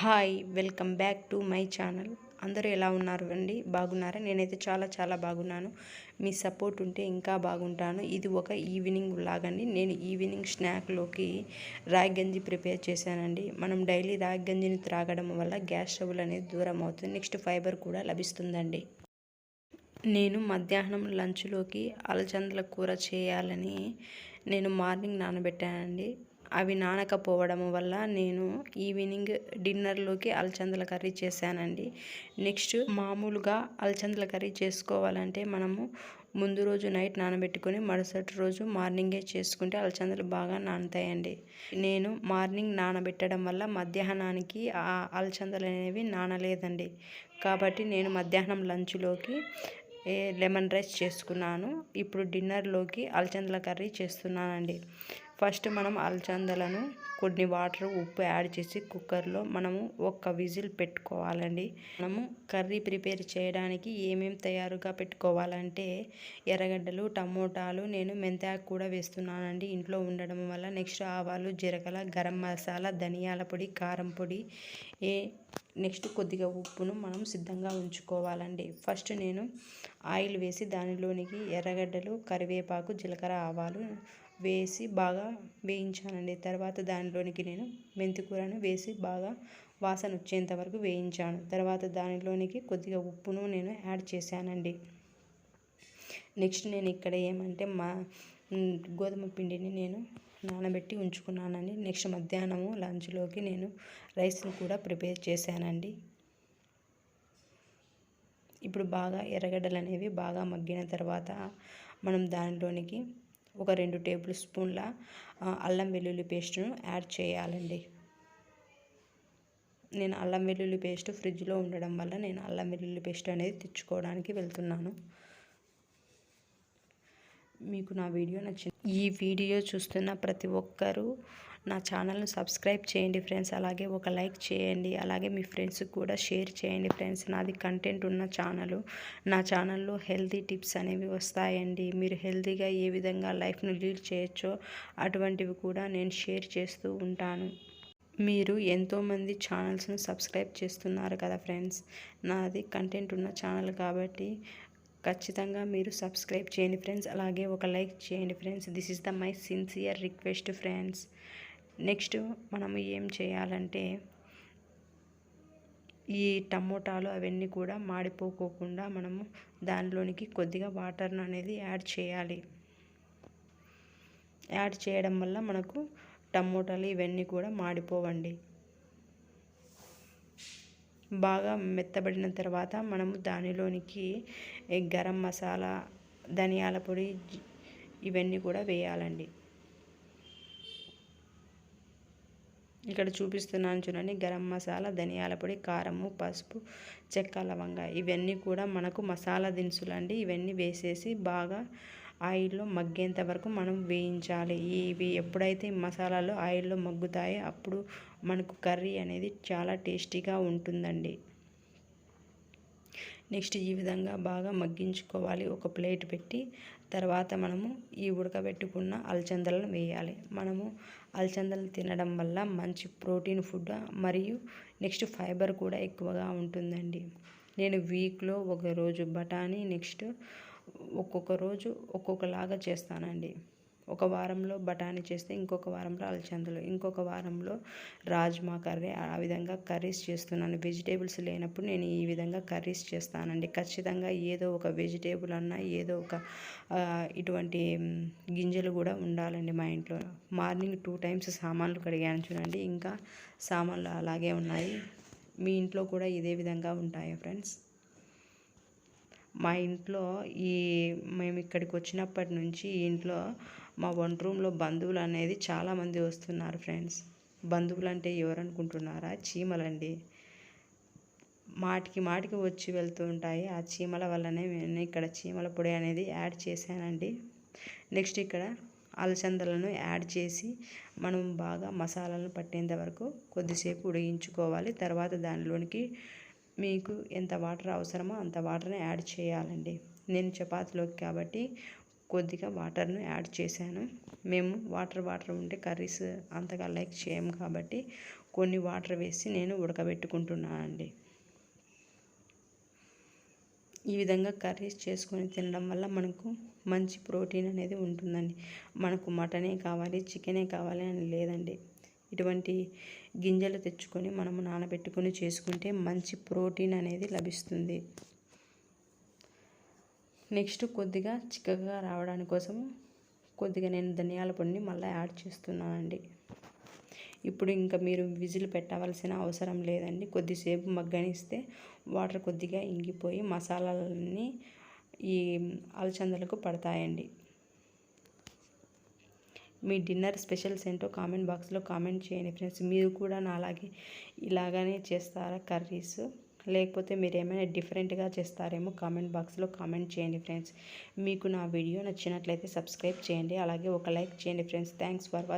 Hi welcome back to my channel. అందరూ ఎలా ఉన్నారు అండి? బాగున్నారా? నేనైతే చాలా చాలా బాగున్నాను. మీ సపోర్ట్ ఉంటే ఇంకా బాగుంటాను. ఇది ఒక ఈవినింగ్ లాగండి నేను ఈవినింగ్ స్నాక్లోకి రాగి గంజి ప్రిపేర్ చేశానండి. మనం డైలీ రాగి గంజిని త్రాగడం వల్ల గ్యాస్ ట్రబుల్ అనేది దూరం అవుతుంది. నెక్స్ట్ ఫైబర్ కూడా లభిస్తుందండి. నేను మధ్యాహ్నం లంచ్లోకి అలచందల కూర చేయాలని నేను మార్నింగ్ నానబెట్టానండి. అవి నానకపోవడం వల్ల నేను ఈవినింగ్ డిన్నర్లోకి అలచందల కర్రీ చేశానండి. నెక్స్ట్ మామూలుగా అలచందల కర్రీ చేసుకోవాలంటే మనము ముందు రోజు నైట్ నానబెట్టుకొని మరుసటి రోజు మార్నింగే చేసుకుంటే అలచందలు బాగా నానతాయండి. నేను మార్నింగ్ నానబెట్టడం వల్ల మధ్యాహ్నానికి ఆ అలచందలు అనేవి నానలేదండి. కాబట్టి నేను మధ్యాహ్నం లంచ్లోకి లెమన్ రైస్ చేసుకున్నాను. ఇప్పుడు డిన్నర్లోకి అలచందల కర్రీ చేస్తున్నానండి. ఫస్ట్ మనం అలచందలను కొన్ని వాటర్ ఉప్పు యాడ్ చేసి కుక్కర్లో మనము ఒక్క విజిల్ పెట్టుకోవాలండి. మనము కర్రీ ప్రిపేర్ చేయడానికి ఏమేమి తయారుగా పెట్టుకోవాలంటే ఎర్రగడ్డలు టమోటాలు నేను మెంతాకు కూడా వేస్తున్నానండి. ఇంట్లో ఉండడం వల్ల నెక్స్ట్ ఆవాలు జీలకర్ర గరం మసాలా ధనియాల పొడి కారం పొడి ఏ నెక్స్ట్ కొద్దిగా ఉప్పును మనం సిద్ధంగా ఉంచుకోవాలండి. ఫస్ట్ నేను ఆయిల్ వేసి దానిలోనికి ఎర్రగడ్డలు కరివేపాకు జీలకర్ర ఆవాలు వేసి బాగా వేయించానండి. తర్వాత దానిలోనికి నేను మెంతికూరను వేసి బాగా వాసన వచ్చేంత వరకు వేయించాను. తర్వాత దానిలోనికి కొద్దిగా ఉప్పును నేను యాడ్ చేశానండి. నెక్స్ట్ నేను ఇక్కడ ఏమంటే మా గోధుమ పిండిని నేను నానబెట్టి ఉంచుకున్నానండి. నెక్స్ట్ మధ్యాహ్నము లంచ్లోకి నేను రైస్ని కూడా ప్రిపేర్ చేశానండి. ఇప్పుడు బాగా ఎర్రగడ్డలు అనేవి బాగా మగ్గిన తర్వాత మనం దానిలోనికి ఒక రెండు టేబుల్ స్పూన్ల అల్లం వెల్లుల్లి పేస్ట్ను యాడ్ చేయాలండి. నేను అల్లం వెల్లుల్లి పేస్ట్ ఫ్రిడ్జ్లో ఉండడం వల్ల నేను అల్లం వెల్లుల్లి పేస్ట్ అనేది తెచ్చుకోవడానికి వెళ్తున్నాను. మీకు నా వీడియో నచ్చింది ఈ వీడియో చూస్తున్న ప్రతి ఒక్కరూ నా ఛానల్ను సబ్స్క్రైబ్ చేయండి ఫ్రెండ్స్. అలాగే ఒక లైక్ చేయండి. అలాగే మీ ఫ్రెండ్స్కి కూడా షేర్ చేయండి ఫ్రెండ్స్. నాది కంటెంట్ ఉన్న ఛానల్. నా ఛానల్లో హెల్తీ టిప్స్ అనేవి వస్తాయండి. మీరు హెల్తీగా ఏ విధంగా లైఫ్ను లీడ్ చేయొచ్చో అటువంటివి కూడా నేను షేర్ చేస్తూ ఉంటాను. మీరు ఎంతోమంది ఛానల్స్ను సబ్స్క్రైబ్ చేస్తున్నారు కదా ఫ్రెండ్స్. నాది కంటెంట్ ఉన్న ఛానల్ కాబట్టి ఖచ్చితంగా మీరు సబ్స్క్రైబ్ చేయండి ఫ్రెండ్స్. అలాగే ఒక లైక్ చేయండి friends. This is the my sincere request friends. Next మనము ఏం చేయాలంటే ఈ టమోటాలు అవన్నీ కూడా మాడిపోకోకుండా మనము దానిలోనికి కొద్దిగా వాటర్ను అనేది యాడ్ చేయాలి. యాడ్ చేయడం వల్ల మనకు టమోటాలు ఇవన్నీ కూడా మాడిపోవండి. బాగా మెత్తబడిన తర్వాత మనము దానిలోనికి గరం మసాలా ధనియాల పొడి ఇవన్నీ కూడా వేయాలండి. ఇక్కడ చూపిస్తున్నాను చూడండి. గరం మసాలా ధనియాల పొడి కారము పసుపు చెక్క లవంగా. ఇవన్నీ కూడా మనకు మసాలా దినుసులు అండి. ఇవన్నీ వేసేసి బాగా ఆయిల్లో మగ్గేంత వరకు మనం వేయించాలి. ఇవి ఎప్పుడైతే మసాలాలు ఆయిల్లో మగ్గుతాయో అప్పుడు మనకు కర్రీ అనేది చాలా టేస్టీగా ఉంటుందండి. నెక్స్ట్ ఈ విధంగా బాగా మగ్గించుకోవాలి. ఒక ప్లేట్ పెట్టి తర్వాత మనము ఈ ఉడకబెట్టుకున్న అలచందలను వేయాలి. మనము అలచందలు తినడం వల్ల మంచి ప్రోటీన్ ఫుడ్ మరియు నెక్స్ట్ ఫైబర్ కూడా ఎక్కువగా ఉంటుందండి. నేను వీక్లో ఒక రోజు బఠానీ నెక్స్ట్ ఒక్కొక్క రోజు ఒక్కొక్కలాగా చేస్తానండి. ఒక వారంలో బఠానీ చేస్తే ఇంకొక వారంలో అలచందలు ఇంకొక వారంలో రాజ్మా కర్రీ. ఆ విధంగా కర్రీస్ చేస్తున్నాను. వెజిటేబుల్స్ లేనప్పుడు నేను ఈ విధంగా కర్రీస్ చేస్తానండి. ఖచ్చితంగా ఏదో ఒక వెజిటేబుల్ అన్నా ఏదో ఒక ఇటువంటి గింజలు కూడా ఉండాలండి మా ఇంట్లో. మార్నింగ్ టూ టైమ్స్ సామాన్లు కడిగాను చూడండి. ఇంకా సామాన్లు అలాగే ఉన్నాయి. మీ ఇంట్లో కూడా ఇదే విధంగా ఉంటాయా ఫ్రెండ్స్? మా ఇంట్లో ఈ మేము ఇక్కడికి వచ్చినప్పటి నుంచి ఇంట్లో మా వంట రూమ్లో బంధువులు అనేది చాలామంది వస్తున్నారు ఫ్రెండ్స్ బంధువులు అంటే ఎవరనుకుంటున్నారా? చీమలండి. మాటికి మాటికి వచ్చి వెళ్తూ ఉంటాయి. ఆ చీమల వల్లనే నేను ఇక్కడ చీమల పొడి అనేది యాడ్ చేశానండి. నెక్స్ట్ ఇక్కడ అలసందలను యాడ్ చేసి మనం బాగా మసాలాలను పట్టేంత వరకు కొద్దిసేపు ఉడిగించుకోవాలి తర్వాత దానిలోనికి మీకు ఎంత వాటర్ అవసరమో అంత వాటర్ని యాడ్ చేయాలండి. నేను చపాతీలోకి కాబట్టి కొద్దిగా వాటర్ను యాడ్ చేశాను. మేము వాటర్ వాటర్ ఉంటే కర్రీస్ అంతగా లైక్ చేయము కాబట్టి కొన్ని వాటర్ వేసి నేను ఉడకబెట్టుకుంటున్నానండి. ఈ విధంగా కర్రీస్ చేసుకొని తినడం వల్ల మనకు మంచి ప్రోటీన్ అనేది ఉంటుందండి. మనకు మటనే కావాలి చికెనే కావాలి అని లేదండి. ఇటువంటి గింజలు తెచ్చుకొని మనము నానబెట్టుకొని చేసుకుంటే మంచి ప్రోటీన్ అనేది లభిస్తుంది. నెక్స్ట్ కొద్దిగా చిక్కగా రావడానికి కోసం కొద్దిగా నేను ధనియాల పొడిని మళ్ళీ యాడ్ చేస్తున్నానండి. ఇప్పుడు ఇంకా మీరు విజిల్ పెట్టవలసిన అవసరం లేదండి. కొద్దిసేపు మగ్గనిస్తే వాటర్ కొద్దిగా ఇంగిపోయి మసాలాలన్నీ ఈ అలచందలకు పడతాయండి. మీ డిన్నర్ స్పెషల్స్ ఏంటో కామెంట్ బాక్స్లో కామెంట్ చేయండి ఫ్రెండ్స్. మీరు కూడా నా అలాగే ఇలాగనే చేస్తారా కర్రీస్? లేకపోతే మీరు ఏమైనా డిఫరెంట్గా చేస్తారేమో కామెంట్ బాక్స్లో కామెంట్ చేయండి ఫ్రెండ్స్. మీకు నా వీడియో నచ్చినట్లయితే సబ్స్క్రైబ్ చేయండి. అలాగే ఒక లైక్ చేయండి ఫ్రెండ్స్. Thanks for watching